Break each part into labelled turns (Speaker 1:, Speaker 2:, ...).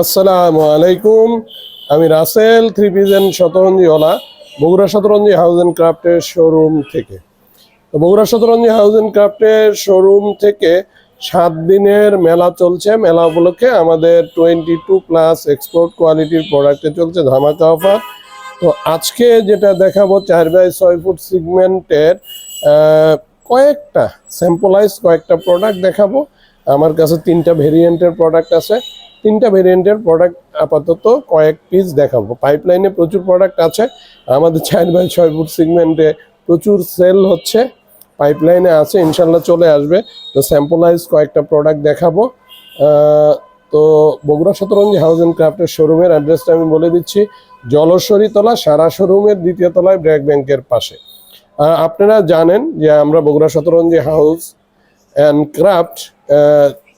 Speaker 1: আসসালামু আলাইকুম। আমি রাসেল থ্রি পিজেন শতরঞ্জিওয়ালা বগুড়া শতরঞ্জি হাউস অ্যান্ড ক্রাফটের শোরুম থেকে। তো বগুড়া শতরঞ্জি হাউস অ্যান্ড ক্রাফটের শোরুম থেকে সাত দিনের মেলা চলছে। মেলা উপলক্ষে আমাদের টোয়েন্টি টু প্লাস এক্সপোর্ট কোয়ালিটির প্রোডাক্টে চলছে ধামাকা অফার। তো আজকে যেটা দেখাবো চার বাই ছয় ফুট সিগমেন্টের কয়েকটা স্যাম্পলাইজ কয়েকটা প্রোডাক্ট দেখাবো। আমার কাছে তিনটা ভেরিয়েন্টের প্রোডাক্ট আছে। তিনটা ভেরিয়েন্টের প্রোডাক্ট আপাতত কয়েক পিস দেখাবো। পাইপলাইনে প্রচুর প্রোডাক্ট আছে। আমাদের চার বাই ছয় ফুট সিগমেন্টে প্রচুর সেল হচ্ছে। পাইপলাইনে আছে, ইনশাল্লাহ চলে আসবে। তো স্যাম্পলাইজ কয়েকটা প্রোডাক্ট দেখাবো। তো বগুড়া শতরঞ্জি হাউস অ্যান্ড ক্রাফটের শোরুমের অ্যাড্রেসটা আমি বলে দিচ্ছি। জলস্বরী তলা, সারা শোরুমের দ্বিতীয় তলায় ব্র্যাক ব্যাংকের পাশে। আপনারা জানেন যে আমরা Bogura Shatranji house and craft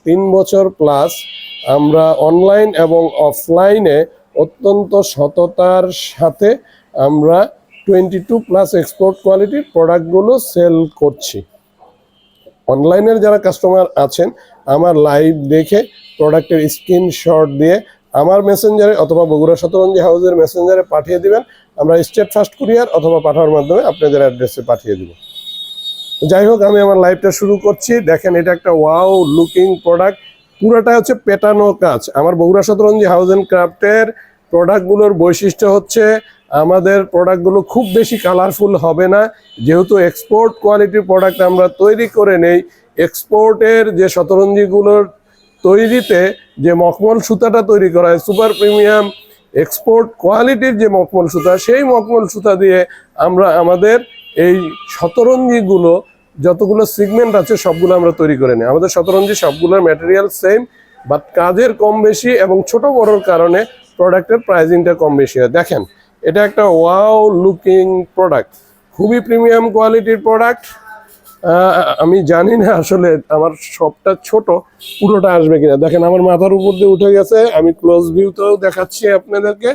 Speaker 1: তিন বছর প্লাস আমরা অনলাইন এবং অফলাইনে অত্যন্ত সততার সাথে আমরা টোয়েন্টি টু প্লাস এক্সপোর্ট কোয়ালিটির প্রোডাক্টগুলো সেল করছি। অনলাইনের যারা কাস্টমার আছেন, আমার লাইভ দেখে প্রোডাক্টের স্ক্রিনশট দিয়ে, আমার মেসেঞ্জারে অথবা বগুড়া শতরঞ্জি হাউসের মেসেঞ্জারে পাঠিয়ে দিবেন। আমরা স্টেট ফার্স্ট কুরিয়ার অথবা পাঠানোর মাধ্যমে আপনাদের অ্যাড্রেসে পাঠিয়ে দিব। যাই হোক, আমি আমার লাইভটা শুরু করছি। দেখেন, এটা একটা ওয়াও লুকিং প্রোডাক্ট পুরোটা হচ্ছে পেটানো কাজ আমার বগুড়া শতরঞ্জি হাউস অ্যান্ড ক্রাফটের প্রোডাক্টগুলোর বৈশিষ্ট্য হচ্ছে, আমাদের প্রোডাক্টগুলো খুব বেশি কালারফুল হবে না। যেহেতু এক্সপোর্ট কোয়ালিটির প্রোডাক্ট আমরা তৈরি করে নেই এক্সপোর্টের যে শতরঞ্জিগুলোর তৈরিতে যে মখমল সুতাটা তৈরি করা হয় সুপার প্রিমিয়াম এক্সপোর্ট কোয়ালিটির যে মখমল সুতা, সেই মখমল সুতা দিয়ে আমরা আমাদের এই শতরঞ্জিগুলো, যতগুলো সিগমেন্ট আছে, সবগুলো আমরা তৈরি করে নিই। আমাদের শতরঞ্জি সবগুলোর ম্যাটেরিয়াল সেম বাট কাজের কম বেশি এবং ছোট বড়র কারণে প্রোডাক্টের প্রাইজিংটা কম বেশি হয়। দেখেন, এটা একটা ওয়াও লুকিং প্রোডাক্ট খুবই প্রিমিয়াম কোয়ালিটির প্রোডাক্ট আমি জানি না আসলে আমার সবটা ছোট, পুরোটা আসবে কিনা। দেখেন, আমার মাথার উপর দিয়ে উঠে গেছে, আমি ক্লোজ ভিউতেও দেখাচ্ছি আপনাদেরকে।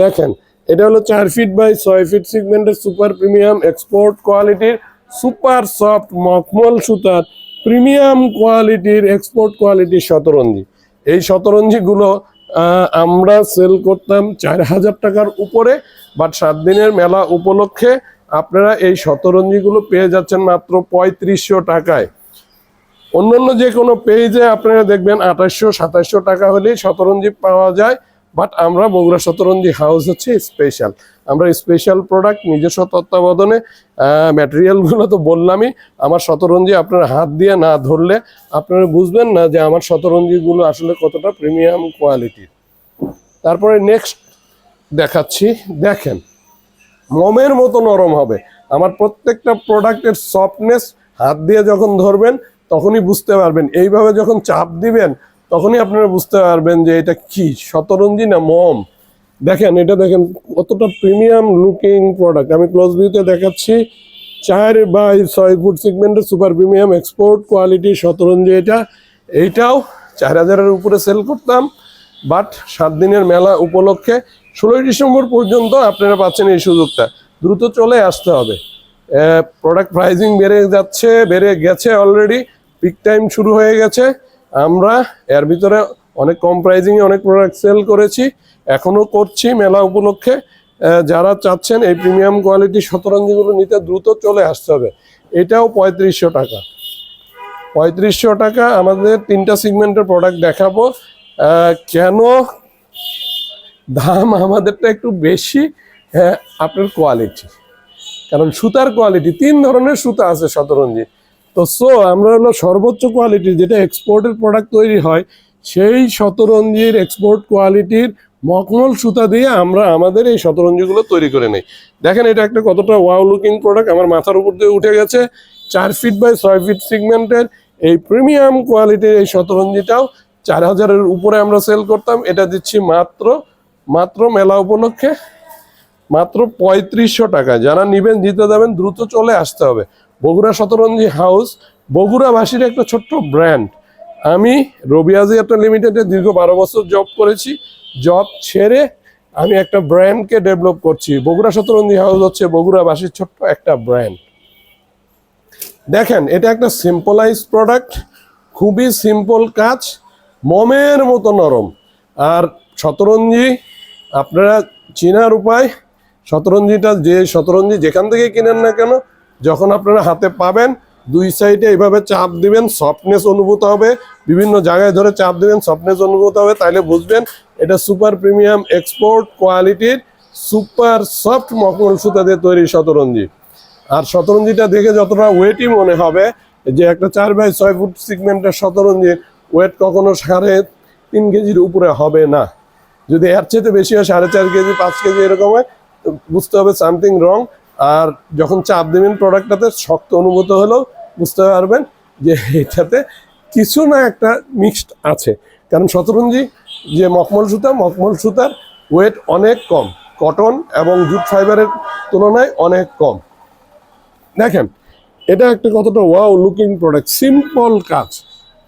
Speaker 1: দেখেন এটা হলো চার ফিট বাই ছয় ফিট সিগমেন্টের সুপার প্রিমিয়াম এক্সপোর্ট কোয়ালিটির সুপার সফট মখমল সুতার প্রিমিয়াম কোয়ালিটির এক্সপোর্ট কোয়ালিটির শতরঞ্জি। এই শতরঞ্জিগুলো আমরা সেল করতাম চার হাজার টাকার উপরে বাট সাত দিনের মেলা উপলক্ষে আপনারা এই শতরঞ্জিগুলো পেয়ে যাচ্ছেন মাত্র পঁয়ত্রিশশো টাকায়। অন্যান্য যে কোনো পেজে আপনারা দেখবেন আঠাশশো, সাতাশশো টাকা হলেই শতরঞ্জি পাওয়া যায়। বাট আমরা বগুড়া শতরঞ্জি হাউস হচ্ছে স্পেশাল আমরা স্পেশাল প্রোডাক্ট নিজস্ব তত্ত্বাবধানে ম্যাটেরিয়ালগুলো তো বললামই, আমার শতরঞ্জি আপনারা হাত দিয়ে না ধরলে আপনারা বুঝবেন না যে আমার শতরঞ্জিগুলো আসলে কতটা প্রিমিয়াম কোয়ালিটির তারপরে নেক্সট দেখাচ্ছি, দেখেন, মোমের মতো নরম হবে। আমার প্রত্যেকটা প্রোডাক্টের সফটনেস হাত দিয়ে যখন ধরবেন, তখনই বুঝতে পারবেন। এইভাবে যখন চাপ দিবেন তখনই আপনারা বুঝতে পারবেন যে এটা কি? শতরঞ্জি না মম? দেখেন, এটা দেখেন, কতটা প্রিমিয়াম লুকিং প্রোডাক্ট আমি ক্লোজ ভিউতে দেখাচ্ছি। চার বাই ছয় ফুট সেগমেন্টের super premium export quality Shatranji এটা। এইটাও চার হাজারের উপরে সেল করতাম বাট সাত দিনের মেলা উপলক্ষে ষোলোই ডিসেম্বর পর্যন্ত আপনারা পাচ্ছেন এই সুযোগটা। দ্রুত চলে আসতে হবে। প্রোডাক্ট প্রাইজিং বেড়ে যাচ্ছে, বেড়ে গেছে অলরেডি পিক টাইম শুরু হয়ে গেছে। আমরা এর ভিতরে অনেক কম প্রাইজিংয়ে অনেক প্রোডাক্ট সেল করেছি এখনও করছি মেলা উপলক্ষে। যারা চাচ্ছেন এই প্রিমিয়াম কোয়ালিটি শতরঞ্জিগুলো নিতে দ্রুত চলে আসতে হবে। এটাও পঁয়ত্রিশশো টাকা। পঁয়ত্রিশশো টাকা আমাদের তিনটা সিগমেন্টের প্রোডাক্ট দেখাবো। কেন দাম আমাদেরটা একটু বেশি? হ্যাঁ আপনার কোয়ালিটি কারণ সুতার কোয়ালিটি তিন ধরনের সুতা আছে শতরঞ্জি। তো সো আমরা হলো সর্বোচ্চ কোয়ালিটির যেটা এক্সপোর্টের প্রোডাক্ট তৈরি হয়, সেই শতরঞ্জির এক্সপোর্ট কোয়ালিটির মখমল সুতা দিয়ে আমরা আমাদের এই শতরঞ্জিগুলো তৈরি করে নেই। দেখেন এটা একটা কতটা ওয়াও লুকিং প্রোডাক্ট আমার মাথার উপর দিয়ে উঠে গেছে, চার ফিট বাই ছয় ফিট সিগমেন্টের এই প্রিমিয়াম কোয়ালিটির এই শতরঞ্জিটাও চার হাজারের উপরে আমরা সেল করতাম, এটা দিচ্ছি মাত্র মাত্র মেলা উপলক্ষে মাত্র পঁয়ত্রিশশো টাকা। যারা নিবেন জিতে যাবেন, দ্রুত চলে আসতে হবে। বগুড়া শতরঞ্জি হাউস, বগুড়াবাসীর একটা ছোট্ট ব্র্যান্ড। আমি রবিয়াজি একটা লিমিটেডে দীর্ঘ বারো বছর জব করেছি। জব ছেড়ে আমি একটা ব্র্যান্ডকে ডেভেলপ করছি। বগুড়া শতরঞ্জি হাউস হচ্ছে বগুড়াবাসীর ছোট্ট একটা ব্র্যান্ড। দেখেন, এটা একটা সিম্পলাইজ প্রোডাক্ট, খুবই সিম্পল কাজ, মমের মতো নরম। আর শতরঞ্জি, আপনারা চেনার উপায় শতরঞ্জিটা যে শতরঞ্জি যেখান থেকে কিনেন না কেন, যখন আপনারা হাতে পাবেন, দুই সাইডে এইভাবে চাপ দিবেন সফটনেস অনুভূত হবে, বিভিন্ন জায়গায় ধরে চাপ দিবেন সফটনেস অনুভূত হবে, তাইলে বুঝবেন এটা সুপার প্রিমিয়াম এক্সপোর্ট কোয়ালিটির সুপার সফট মখমল সুতা দিয়ে তৈরি শতরঞ্জি। আর শতরঞ্জিটা দেখে যতটা ওয়েটই মনে হবে যে একটা চার বাই ছয় ফুট সিগমেন্টের শতরঞ্জির ওয়েট কখনো সাড়ে তিন কেজির উপরে হবে না। যদি এর চেয়ে বেশি হয়, সাড়ে চার কেজি, পাঁচ কেজি এরকম হয় বুঝতে হবে সামথিং রং, আর যখন চাপ দেবেন প্রোডাক্টটাতে, শক্ত অনুভূত হলেও বুঝতে পারবেন যে এটাতে কিছু না একটা মিক্সড আছে। কারণ শতরঞ্জি, যে মখমল সুতা, মখমল সুতার ওয়েট অনেক কম। কটন এবং জুট ফাইবারের তুলনায় অনেক কম। দেখেন, এটা একটা কতটা ওয়াও লুকিং প্রোডাক্ট সিম্পল কাজ।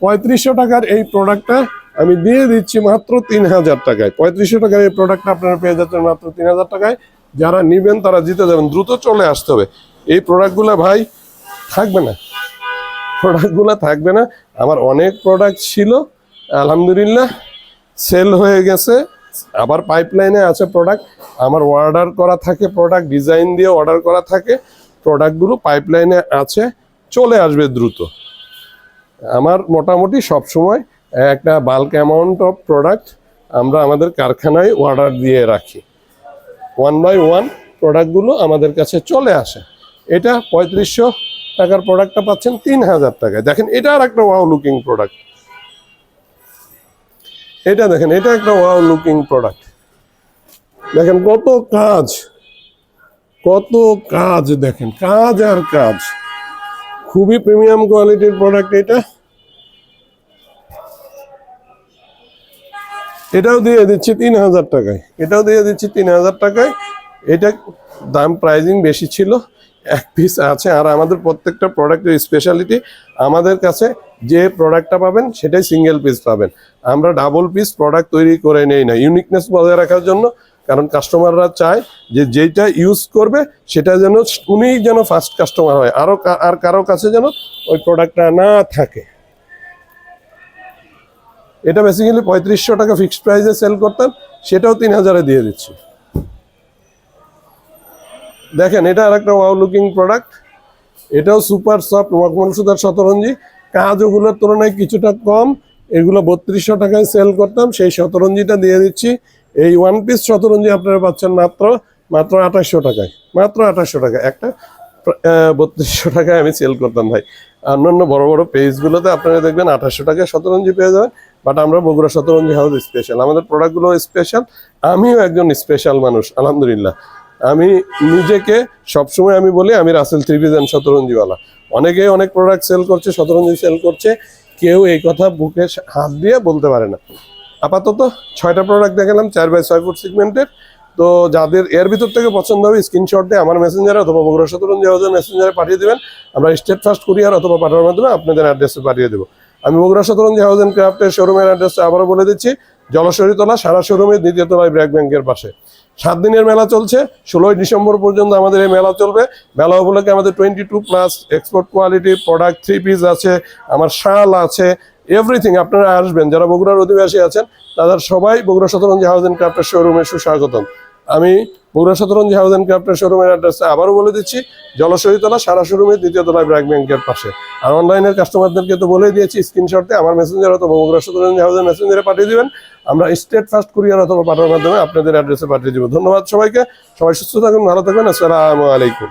Speaker 1: পঁয়ত্রিশশো টাকার এই প্রোডাক্টটা আমি দিয়ে দিচ্ছি মাত্র তিন হাজার টাকায়। পঁয়ত্রিশশো টাকার এই প্রোডাক্টটা আপনারা পেয়ে যাচ্ছেন মাত্র তিন হাজার টাকায়। যারা নিবেন, তারা জিতে যাবেন। দ্রুত চলে আসতে হবে। এই প্রোডাক্টগুলো ভাই থাকবে না। প্রোডাক্টগুলো থাকবে না। আমার অনেক প্রোডাক্ট ছিল, আলহামদুলিল্লাহ সেল হয়ে গেছে। আবার পাইপলাইনে আছে প্রোডাক্ট আমার অর্ডার করা থাকে প্রোডাক্ট ডিজাইন দিয়ে অর্ডার করা থাকে। প্রোডাক্টগুলো পাইপলাইনে আছে, চলে আসবে দ্রুত। আমার মোটামুটি সব সময় একটা বাল্ক অ্যামাউন্ট অফ প্রোডাক্ট আমরা আমাদের কারখানায় অর্ডার দিয়ে রাখি। ওয়ান বাই ওয়ান প্রোডাক্টগুলো আমাদের কাছে চলে আসে। এটা পঁয়ত্রিশশো টাকার প্রোডাক্টটা পাচ্ছেন তিন হাজার টাকায়। দেখেন, এটা আর একটা ওয়াও লুকিং প্রোডাক্ট এটা দেখেন, এটা একটা ওয়াও লুকিং প্রোডাক্ট দেখেন, কত কাজ কত কাজ দেখেন, কাজ আর কাজ। খুবই প্রিমিয়াম কোয়ালিটির প্রোডাক্ট এটা। এটাও দিয়ে দিচ্ছি তিন হাজার টাকায়। এটাও দিয়ে দিচ্ছি তিন হাজার টাকায়। এটা দাম প্রাইজিং বেশি ছিল, এক পিস আছে। আর আমাদের প্রত্যেকটা প্রোডাক্টের স্পেশালিটি আমাদের কাছে যে প্রোডাক্টটা পাবেন, সেটাই সিঙ্গেল পিস পাবেন। আমরা ডাবল পিস প্রোডাক্ট তৈরি করে নেই না ইউনিকনেস বজায় রাখার জন্য। কারণ কাস্টমাররা চায় যে যেটা ইউজ করবে, সেটা যেন উনিই যেন ফার্স্ট কাস্টমার হয়। আরও আর কারও কাছে যেন ওই প্রোডাক্টটা না থাকে। এটা বেসিক্যালি পঁয়ত্রিশশো টাকা ফিক্সড প্রাইসে সেল করতাম, সেটাও তিন হাজারে দিয়ে দিচ্ছি। দেখেন, এটা আর একটা ওয়াও লুকিং প্রোডাক্ট এটাও সুপার সফট মখমল সুতার শতরঞ্জি। কাজ ওগুলোর তুলনায় কিছুটা কম। এগুলো বত্রিশশো টাকায় সেল করতাম, সেই শতরঞ্জিটা দিয়ে দিচ্ছি। এই ওয়ান পিস শতরঞ্জি আপনারা পাচ্ছেন মাত্র মাত্র আঠাশশো টাকায়। মাত্র আঠাশশো টাকা একটা বত্রিশশো টাকায় আমি সেল করতাম ভাই। অন্যান্য বড় বড় পেজগুলোতে আপনারা দেখবেন আঠাশশো টাকায় শতরঞ্জি পেয়ে যাবেন। বাট আমরা বগুড়া শতরঞ্জি হাউস স্পেশাল আমাদের প্রোডাক্টগুলো স্পেশাল আমিও একজন স্পেশাল মানুষ, আলহামদুলিল্লাহ। আমি নিজেকে সবসময় আমি বলি, আমি রাসেল থ্রিভিজন শতরঞ্জিওয়ালা। অনেকে অনেক প্রোডাক্ট সেল করছে, শতরঞ্জি সেল করছে। কেউ এই কথা বুকে হাত দিয়ে বলতে পারে না। আপাতত ছয়টা প্রোডাক্ট দেখালাম, চার বাই ছয় ফুট সিগমেন্টের তো যাদের এর ভিতর থেকে পছন্দ হবে স্ক্রিনশট দিয়ে আমার মেসেঞ্জারে অথবা বগুড়া শতরঞ্জি হাউসের মেসেঞ্জারে পাঠিয়ে দেবেন। আমরা স্টেট ফার্স্ট কুরিয়ার অথবা পাঠানোর মাধ্যমে আপনাদের অ্যাড্রেসে পাঠিয়ে দেবো। আমি বগুড়া শতরঞ্জি হাউস অ্যান্ড ক্রাফটের শোরুমের অ্যাড্রেসটা আবারও বলে দিচ্ছি জলসরিতলা সারা শোরুমের দ্বিতীয় তলায় ব্র্যাক ব্যাংকের পাশে। সাত দিনের মেলা চলছে, ষোলোই ডিসেম্বর পর্যন্ত আমাদের এই মেলা চলবে। মেলা উপলক্ষে আমাদের twenty two plus export quality product three piece আছে, আমার শাল আছে এভরিথিং আপনারা আসবেন। যারা বগুড়ার অধিবাসী আছেন, তাদের সবাই বগুড়া শতরঞ্জি হাউস অ্যান্ড ক্রাফটের শোরুমে সুস্বাগতম। আমি বগুড়া শতরঞ্জি হাউস অ্যান্ড শোরুমের অ্যাড্রেসটা আবারও বলে দিচ্ছি জলসরিতলা সারা শোরুমে দ্বিতীয় তলায় ব্র্যাক ব্যাংকের পাশে। আর অনলাইনের কাস্টমারদেরকে তো বলে দিয়েছি স্ক্রিনশটে আমার মেসেঞ্জার অথবা বগুড়া শতরঞ্জি হাউসের মেসেঞ্জারে পাঠিয়ে দিবেন। আমরা স্টেট ফার্স্ট কুরিয়ার অথবা পাঠানোর মাধ্যমে আপনাদের অ্যাড্রেসে পাঠিয়ে দেবো। ধন্যবাদ সবাইকে। সবাই সুস্থ থাকুন, ভালো থাকবেন আসসালামু আলাইকুম।